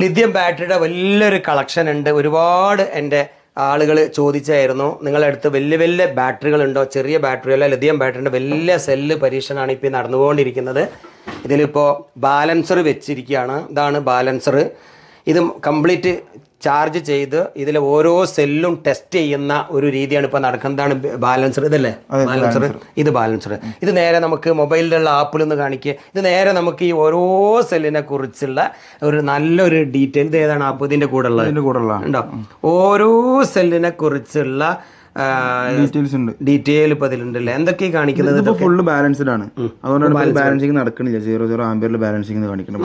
Lithium ബാറ്ററിയുടെ വലിയൊരു collection ഉണ്ട്. ഒരുപാട് എന്റെ ആളുകൾ ചോദിച്ചായിരുന്നു നിങ്ങളുടെ അടുത്ത് വലിയ വലിയ ബാറ്ററികളുണ്ടോ? ചെറിയ ബാറ്ററി ബാറ്ററിയല്ല ലിഥിയം ബാറ്ററിന്റെ വലിയ സെല്ല് പരീക്ഷണമാണ് ഇപ്പോൾ നടന്നുകൊണ്ടിരിക്കുന്നത്. ഇതിലിപ്പോൾ ബാലൻസർ വെച്ചിരിക്കുകയാണ്. ഇതാണ് ബാലൻസർ. ഇത് കംപ്ലീറ്റ് ചാർജ് ചെയ്ത് ഇതിലെ ഓരോ സെല്ലും ടെസ്റ്റ് ചെയ്യുന്ന ഒരു രീതിയാണ് ഇപ്പോൾ നടക്കുന്നതാണ് ബാലൻസർ? ഇതല്ലേ? ബാലൻസർ. ഇത് ബാലൻസർ. ഇത് നേരെ നമുക്ക് മൊബൈലിലുള്ള ആപ്പിൽ നിന്ന് കാണിക്കുക. ഇത് നേരെ നമുക്ക് ഈ ഓരോ സെല്ലിനെ കുറിച്ചുള്ള ഒരു നല്ലൊരു ഡീറ്റെയിൽ. ഇത് ഏതാണ്? ആപ്പ് ഇതിന്റെ കൂടെ ഉള്ളത്. ഇതിന്റെ കൂടെ ഉള്ള ഉണ്ടോ? ഓരോ സെല്ലിനെ കുറിച്ചുള്ള ഡീറ്റെയിൽസ് ഉണ്ട്. ഡീറ്റെയിൽ ഇപ്പൊ അതിലുണ്ട് അല്ലേ എന്തൊക്കെ കാണിക്കുന്നത് ഇതിപ്പോ ഫുള്ള് ബാലൻസ്ഡ് ആണ്. അതുകൊണ്ടാണ് ബാലൻസിങ് നടക്കണില്ല. സീറോ സീറോ ആംബിയറിൽ ബാലൻസിങ് കാണിക്കണം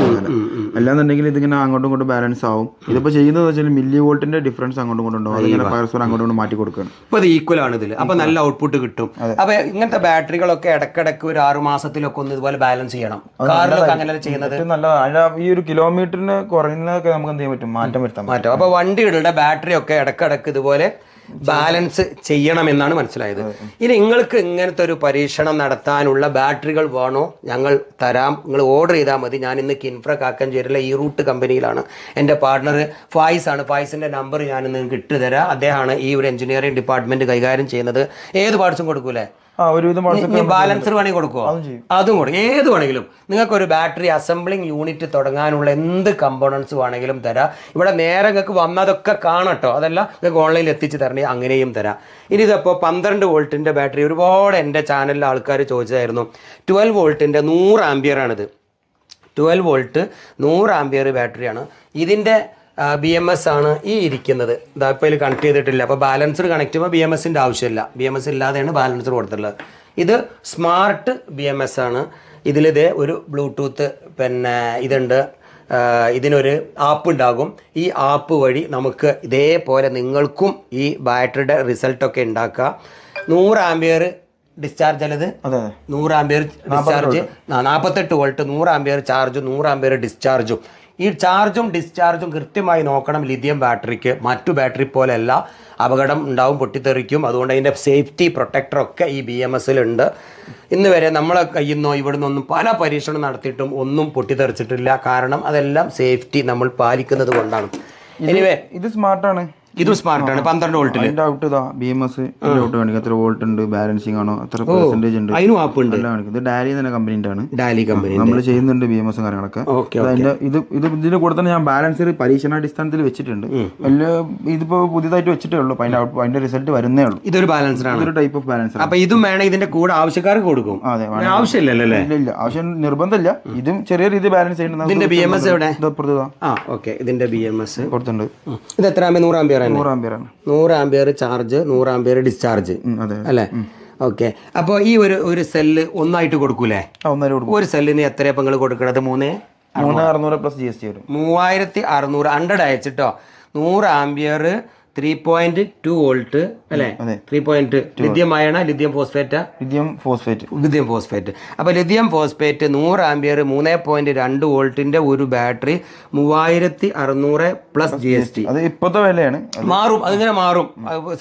അല്ലാന്നുണ്ടെങ്കിൽ ഇതിങ്ങനെ അങ്ങോട്ടും ഇങ്ങോട്ടും ബാലൻസ് ആവും. ഇതിപ്പോ ചെയ്യുന്നത് വെച്ചാൽ മില്ലി വോൾട്ടിന്റെ ഡിഫറൻസ് അങ്ങോട്ടും ഇങ്ങോട്ടും അതിങ്ങനെ പരസ്പരം അങ്ങോട്ടും ഇങ്ങോട്ടും മാറ്റി കൊടുക്കുകയാണ്. ഇപ്പൊ ഇത് ഈക്വൽ ആണ് ഇതിൽ അപ്പോൾ നല്ല ഔട്ട്പുട്ട് കിട്ടും. അപ്പോൾ ഇങ്ങനത്തെ ബാറ്ററികളൊക്കെ ഇടക്കിടക്ക് ഒരു ആറു മാസത്തിലൊക്കെ ഒന്ന് ഇതുപോലെ ബാലൻസ് ചെയ്യണം. കാറിലൊക്കെ അങ്ങനെ ചെയ്യുന്നത്? നല്ലതാണ് ഈ ഒരു കിലോമീറ്ററിന് കുറയുന്നതൊക്കെ നമുക്ക് എന്ത് ചെയ്യാൻ പറ്റും? മാറ്റം വരുത്താം മാറ്റം. അപ്പൊ വണ്ടികളുടെ ബാറ്ററി ഒക്കെ ഇടക്കിടക്ക് ഇതുപോലെ ബാലൻസ് ചെയ്യണമെന്നാണ് മനസ്സിലായത്. ഇനി നിങ്ങൾക്ക് ഇങ്ങനത്തെ ഒരു പരീക്ഷണം നടത്താനുള്ള ബാറ്ററികൾ വേണോ? ഞങ്ങൾ തരാം. നിങ്ങൾ ഓർഡർ ചെയ്താൽ മതി. ഞാൻ ഇന്ന് കിൻഫ്ര കാക്കഞ്ചേരിയിലെ ഈ റൂട്ട് കമ്പനിയിലാണ്. എന്റെ പാർട്ണർ ഫായിസ് ആണ്. ഫായിസിന്റെ നമ്പർ ഞാൻ നിങ്ങൾക്ക് ഇട്ട് തരാം. അദ്ദേഹമാണ് ഈ ഒരു എഞ്ചിനീയറിംഗ് ഡിപ്പാർട്ട്മെന്റ് കൈകാര്യം ചെയ്യുന്നത്. ഏത് പാർട്സും കൊടുക്കൂലേ? ബാലൻസർ വേണമെങ്കിൽ കൊടുക്കുമോ അതും കൊടുക്കും. ഏത് വേണമെങ്കിലും നിങ്ങൾക്ക് ഒരു ബാറ്ററി അസംബ്ലിംഗ് യൂണിറ്റ് തുടങ്ങാനുള്ള എന്ത് കമ്പോണൻസ് വേണമെങ്കിലും തരാം. ഇവിടെ നേരെ നിങ്ങൾക്ക് വന്നതൊക്കെ കാണട്ടോ. അതല്ല നിങ്ങൾക്ക് ഓൺലൈനിൽ എത്തിച്ച് തരണേ അങ്ങനെയും തരാം. ഇനി ഇതപ്പോൾ പന്ത്രണ്ട് വോൾട്ടിന്റെ ബാറ്ററി. ഒരുപാട് എന്റെ ചാനലിൽ ആൾക്കാർ ചോദിച്ചായിരുന്നു ട്വൽവ് വോൾട്ടിന്റെ നൂറ് ആംബിയറാണിത് ട്വൽവ് വോൾട്ട് നൂറ് ആംബിയർ ബാറ്ററിയാണ്. ഇതിന്റെ ബി എം എസ് ആണ് ഈ ഇരിക്കുന്നത്. ഇതാ ഇപ്പോൾ ഇതിൽ കണക്ട് ചെയ്തിട്ടില്ല. അപ്പോൾ ബാലൻസർ കണക്ട് ചെയ്യുമ്പോൾ ബി എം എസിന്റെ ആവശ്യമില്ല. ബി എം എസ് ഇല്ലാതെയാണ് ബാലൻസർ കൊടുത്തിട്ടുള്ളത്. ഇത് സ്മാർട്ട് ബി എം എസ് ആണ്. ഇതിലിത് ഒരു ബ്ലൂടൂത്ത് പിന്നെ ഇതുണ്ട്. ഇതിനൊരു ആപ്പ് ഉണ്ടാകും. ഈ ആപ്പ് വഴി നമുക്ക് ഇതേപോലെ നിങ്ങൾക്കും ഈ ബാറ്ററിയുടെ റിസൾട്ടൊക്കെ ഉണ്ടാക്കാം. നൂറ് ആംബിയർ ഡിസ്ചാർജ് അല്ലത് നൂറ് ആംബിയർ ഡിസ്ചാർജ് നാൽപ്പത്തെട്ട് വോൾട്ട്. നൂറ് ആംബിയർ ചാർജും നൂറ് ആംബിയർ ഡിസ്ചാർജും ഈ ചാർജും ഡിസ്ചാർജും കൃത്യമായി നോക്കണം ലിഥിയം ബാറ്ററിക്ക് മറ്റു ബാറ്ററി പോലെയല്ല. അപകടം ഉണ്ടാവും പൊട്ടിത്തെറിക്കും. അതുകൊണ്ട് അതിന്റെ സേഫ്റ്റി പ്രൊട്ടക്ടറൊക്കെ ഈ ബി എം എസിലുണ്ട് ഇന്ന് വരെ നമ്മളെ കയ്യിൽ നിന്നോ ഇവിടെ നിന്നൊന്നും പല പരീക്ഷണം നടത്തിയിട്ടും ഒന്നും പൊട്ടിത്തെറിച്ചിട്ടില്ല. കാരണം അതെല്ലാം സേഫ്റ്റി നമ്മൾ പാലിക്കുന്നത് കൊണ്ടാണ്. ഇത് സ്മാർട്ടാണ് ഇതും സ്മാർട്ടാണ് പന്ത്രണ്ട് വോൾട്ടിൽ അതിന്റെ ഔട്ട് ഇതാ ബി എം എസ് ഔട്ട് കാണിക്കും. എത്ര വോൾട്ട് ഉണ്ട് ബാലൻസിംഗ് ആണോ എത്ര പെർസെന്റേജ് ഉണ്ട്. അതിനും ആപ്പ് ഉണ്ട്. എല്ലാം കാണിക്കും. ഇത് ഡാലി തന്നെ കമ്പനിന്റെ ആണ്. ഡാലി കമ്പനി നമ്മൾ ചെയ്യുന്നുണ്ട് ബി എം എസും കാര്യങ്ങളൊക്കെ. ഇത് അതിന്റെ ഇത് ഇത് ഇതിന്റെ കൂടെ തന്നെ ഞാൻ ബാലൻസർ പരീക്ഷണാടിസ്ഥാനത്തിൽ വെച്ചിട്ടുണ്ട്. വലിയ ഇതിപ്പോ പുതിയതായിട്ട് വെച്ചിട്ടേ ഉള്ളൂ. അപ്പൊ അതിന്റെ അതിന്റെ റിസൾട്ട് വരുന്നേ ഉള്ളൂ. ഇതൊരു ബാലൻസറാണ് ഇതൊരു ടൈപ്പ് ഓഫ് ബാലൻസർ അപ്പൊ ഇതും വേണം ഇതിന്റെ കൂടെ ആവശ്യക്കാർക്ക് കൊടുക്കും. അതെ ആവശ്യമില്ല ഇല്ല ആവശ്യം നിർബന്ധമില്ല. ഇതും ചെറിയ രീതിയിൽ ബാലൻസ് ചെയ്യുന്നുണ്ട്. ഇതിന്റെ ബി എം എസ് എവിടെ? ഇതിന്റെ ബി എം എസ് പുറത്തുണ്ട് ഇത് എത്ര നൂറ് ആംബിയർ തന്നെ. നൂറ് ആംബിയർ ചാർജ് നൂറ് ആംബിയർ ഡിസ്ചാർജ്. അല്ലേ? ഓക്കെ. അപ്പോൾ ഈ ഒരു ഒരു സെല്ല് ഒന്നായിട്ട് കൊടുക്കൂലേ? ഒരു സെല്ലിന് എത്രയാ നിങ്ങൾ കൊടുക്കണത്? മൂന്ന്? മൂന്ന് അറുന്നൂറ്. പ്ലസ് ജി എസ് ടി വരും. മൂവായിരത്തി അറുന്നൂറ് ഹൺഡ്രഡ് അയച്ചിട്ടോ? നൂറ് ampere three point two volt അല്ലേ. Three point lithium iron lithium phosphate? Lithium phosphate. Lithium phosphate. അപ്പോൾ ലിഥിയം ഫോസ്ഫേറ്റ് നൂറ് ആംബിയർ മൂന്ന് പോയിന്റ് രണ്ട് വോൾട്ടിന്റെ ഒരു ബാറ്ററി മൂവായിരത്തി അറുന്നൂറ് പ്ലസ് ജി എസ് ടി അത് ഇപ്പോഴത്തെ വിലയാണ്. മാറും അതിങ്ങനെ മാറും.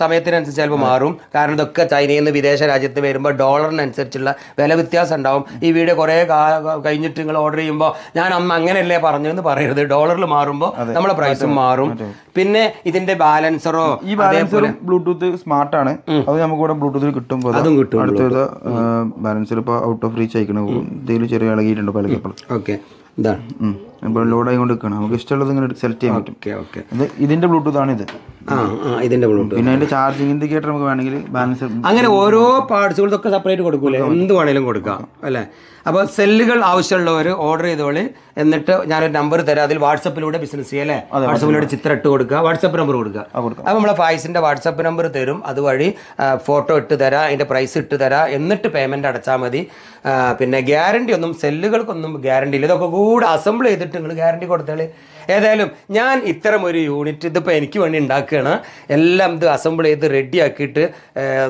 സമയത്തിനനുസരിച്ച് ചിലപ്പോൾ മാറും. കാരണം ഇതൊക്കെ ചൈനയിൽ നിന്ന് വിദേശ രാജ്യത്ത് വരുമ്പോൾ ഡോളറിനനുസരിച്ചുള്ള വില വ്യത്യാസം ഉണ്ടാവും. ഈ വീഡിയോ കുറേ കഴിഞ്ഞിട്ട് നിങ്ങൾ ഓർഡർ ചെയ്യുമ്പോൾ ഞാൻ അന്ന് അങ്ങനെയല്ലേ പറഞ്ഞു എന്ന് പറയരുത്. ഡോളറിൽ മാറുമ്പോൾ നമ്മളെ പ്രൈസും മാറും. പിന്നെ ഇതിന്റെ ബാലൻസറോ ഈ ബാലൻസറും ബ്ലൂടൂത്ത് സ്മാർട്ട് ആണ്. അത് നമുക്ക് ഇവിടെ ബ്ലൂടൂത്തിൽ കിട്ടും അതും കിട്ടും അടുത്തത് ബാലൻസർ ഇപ്പോൾ ഔട്ട് ഓഫ് റീച്ച് അയക്കണം എന്തെങ്കിലും ചെറിയ ഇളകിയിട്ടുണ്ട് പലക്കപ്പോൾ ഓക്കെ ഇതാണ് ഇപ്പോൾ ലോഡ് ആയിക്കൊണ്ട് നിൽക്കണം നമുക്ക് ഇഷ്ടമുള്ളത് ഇങ്ങനെ സെലക്ട് ചെയ്യാൻ പറ്റും. ഓക്കെ ഓക്കെ ഇത് ഇതിന്റെ ബ്ലൂടൂത്ത് ആണ് ഇത്. ആ ആ ഇതിന്റെ ബ്ലൂടൂത്ത് പിന്നെ അതിന്റെ ചാർജിങ് ഇൻഡിക്കേറ്റർ നമുക്ക് വേണമെങ്കിൽ ബാലൻസ് അങ്ങനെ ഓരോ പാർട്സുകളൊക്കെ സെപ്പറേറ്റ് കൊടുക്കൂലേ? എന്ത് വേണേലും കൊടുക്കാം അല്ലേ? അപ്പോൾ സെല്ലുകൾ ആവശ്യമുള്ളവർ ഓർഡർ ചെയ്തോളി എന്നിട്ട് ഞാനൊരു നമ്പർ തരാം. അതിൽ വാട്സപ്പിലൂടെ ബിസിനസ് ചെയ്യാം അല്ലേ? വാട്സപ്പിലൂടെ ചിത്രം ഇട്ട് കൊടുക്കുക. വാട്സപ്പ് നമ്പർ കൊടുക്കുക. കൊടുക്കാം. അപ്പോൾ നമ്മളെ ഫായ്സിന്റെ വാട്സപ്പ് നമ്പർ തരും. അതുവഴി ഫോട്ടോ ഇട്ട് തരാം അതിന്റെ പ്രൈസ് ഇട്ട് തരാം. എന്നിട്ട് പേയ്മെന്റ് അടച്ചാൽ മതി. പിന്നെ ഗ്യാരണ്ടി ഒന്നും സെല്ലുകൾക്കൊന്നും ഗ്യാരണ്ടി ഇല്ല. ഇതൊക്കെ കൂടെ അസംബിൾ ചെയ്തിട്ട് നിങ്ങൾ ഗ്യാരണ്ടി കൊടുത്താൽ ഏതായാലും ഞാൻ ഇത്തരം ഒരു യൂണിറ്റ് ഇതിപ്പോൾ എനിക്ക് വേണ്ടി ഉണ്ടാക്കുകയാണ്. എല്ലാം ഇത് അസംബിൾ ചെയ്ത് റെഡിയാക്കിയിട്ട്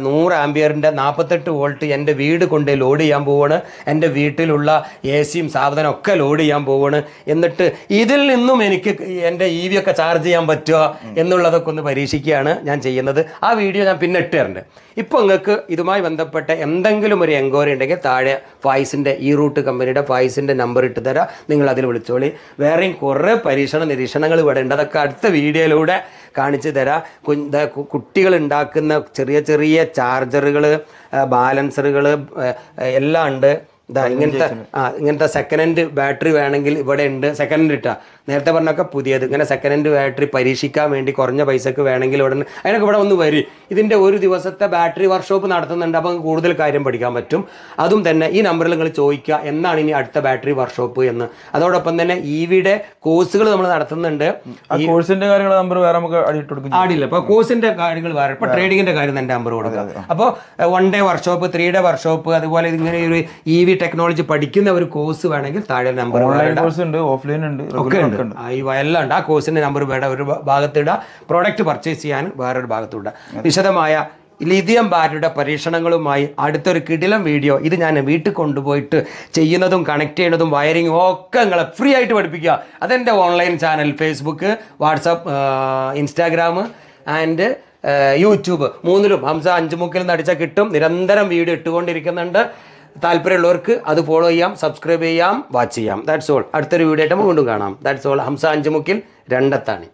നൂറ് ആംബിയറിന്റെ നാൽപ്പത്തെട്ട് വോൾട്ട് എന്റെ വീട് കൊണ്ട് ലോഡ് ചെയ്യാൻ പോവാണ്. എന്റെ വീട്ടിലുള്ള എ സിയും സാധനം ഒക്കെ ലോഡ് ചെയ്യാൻ പോവാണ്. എന്നിട്ട് ഇതിൽ നിന്നും എനിക്ക് എന്റെ ഇ വി ഒക്കെ ചാർജ് ചെയ്യാൻ പറ്റുമോ എന്നുള്ളതൊക്കെ ഒന്ന് പരീക്ഷിക്കുകയാണ് ഞാൻ ചെയ്യുന്നത്. ആ വീഡിയോ ഞാൻ പിന്നെ ഇട്ട് ഇപ്പോൾ നിങ്ങൾക്ക് ഇതുമായി ബന്ധപ്പെട്ട എന്തെങ്കിലും ഒരു എൻക്വയറി ഉണ്ടെങ്കിൽ താഴെ ഫായ്സിന്റെ ഈ റൂട്ട് കമ്പനിയുടെ ഫായ്സിന്റെ നമ്പർ ഇട്ട് തരാം. നിങ്ങൾ അതിൽ വിളിച്ചോളി. വേറെയും കുറേ പരീക്ഷണ നിരീക്ഷണങ്ങൾ ഇവിടെ ഉണ്ട് അതൊക്കെ അടുത്ത വീഡിയോയിലൂടെ കാണിച്ചു തരാം. കുഞ്ഞ് കുട്ടികൾ ഉണ്ടാക്കുന്ന ചെറിയ ചെറിയ ചാർജറുകൾ ബാലൻസറുകൾ എല്ലാം ഉണ്ട്. ഇതാ ഇങ്ങനത്തെ ആ ഇങ്ങനത്തെ സെക്കൻഡ് ഹാൻഡ് ബാറ്ററി വേണമെങ്കിൽ ഇവിടെ ഉണ്ട്. സെക്കൻഡ് ഹാൻഡ് ഇട്ടാ. നേരത്തെ പറഞ്ഞൊക്കെ പുതിയത്. ഇങ്ങനെ സെക്കൻഡ് ഹാൻഡ് ബാറ്ററി പരീക്ഷിക്കാൻ വേണ്ടി കുറഞ്ഞ പൈസക്ക് വേണമെങ്കിൽ ഉടനെ. അതിനൊക്കെ ഇവിടെ ഒന്ന് വരും. ഇതിന്റെ ഒരു ദിവസത്തെ ബാറ്ററി വർക്ക്ഷോപ്പ് നടത്തുന്നുണ്ട്. അപ്പോൾ കൂടുതൽ കാര്യം പഠിക്കാൻ പറ്റും. അതും തന്നെ ഈ നമ്പറിൽ നിങ്ങൾ ചോദിക്കുക എന്നാണ് ഇനി അടുത്ത ബാറ്ററി വർക്ക്ഷോപ്പ് എന്ന്. അതോടൊപ്പം തന്നെ ഇ വിയുടെ കോഴ്സുകൾ നമ്മൾ നടത്തുന്നുണ്ട്. കോഴ്സിന്റെ കാര്യങ്ങൾ നമ്പർ വേറെ നമുക്ക് ആടില്ല. അപ്പോൾ കോഴ്സിന്റെ കാര്യങ്ങൾ വേറെ. ഇപ്പോൾ ട്രേഡിങ്ങിന്റെ കാര്യം തന്നെ നമ്പർ കൊടുക്കുക. അപ്പോൾ one day workshop three day workshop അതുപോലെ ഇങ്ങനെ ഒരു ഇ വി ടെക്നോളജി പഠിക്കുന്ന ഒരു കോഴ്സ് വേണമെങ്കിൽ താഴെ നമ്പർ ഓൺലൈൻ കോഴ്സ് ഉണ്ട് ഓഫ്ലൈൻ ഉണ്ട് ഒക്കെ ഉണ്ട്. ഈ വയലിലുണ്ട് ആ കോഴ്സിന്റെ നമ്പർ വേറെ ഒരു ഭാഗത്തിടുക പ്രോഡക്റ്റ് പർച്ചേസ് ചെയ്യാൻ വേറൊരു ഭാഗത്തിടുക വിശദമായ ലിഥിയം ബാറ്ററിയുടെ പരീക്ഷണങ്ങളുമായി അടുത്തൊരു കിടിലം വീഡിയോ ഇത് ഞാൻ വീട്ടിൽ കൊണ്ടുപോയിട്ട് ചെയ്യുന്നതും കണക്ട് ചെയ്യുന്നതും വയറിങ്ങും ഒക്കെ നിങ്ങളെ ഫ്രീ ആയിട്ട് പഠിപ്പിക്കുക. അതെന്റെ online channel Facebook WhatsApp Instagram and YouTube മൂന്നിലും ഹംസ അഞ്ചുമുക്കിൽ നിന്ന് അടിച്ചാൽ കിട്ടും. നിരന്തരം വീഡിയോ ഇട്ടുകൊണ്ടിരിക്കുന്നുണ്ട്. താല്പര്യമുള്ളവർക്ക് അത് ഫോളോ ചെയ്യാം സബ്സ്ക്രൈബ് ചെയ്യാം വാച്ച് ചെയ്യാം. ദാറ്റ്സ് ഓൾ അടുത്തൊരു വീഡിയോ ആയിട്ട് നമുക്ക് വീണ്ടും കാണാം. ദാറ്റ്സ് ഓൾ ഹംസ അഞ്ചുമുക്കിൽ രണ്ടത്താണ്.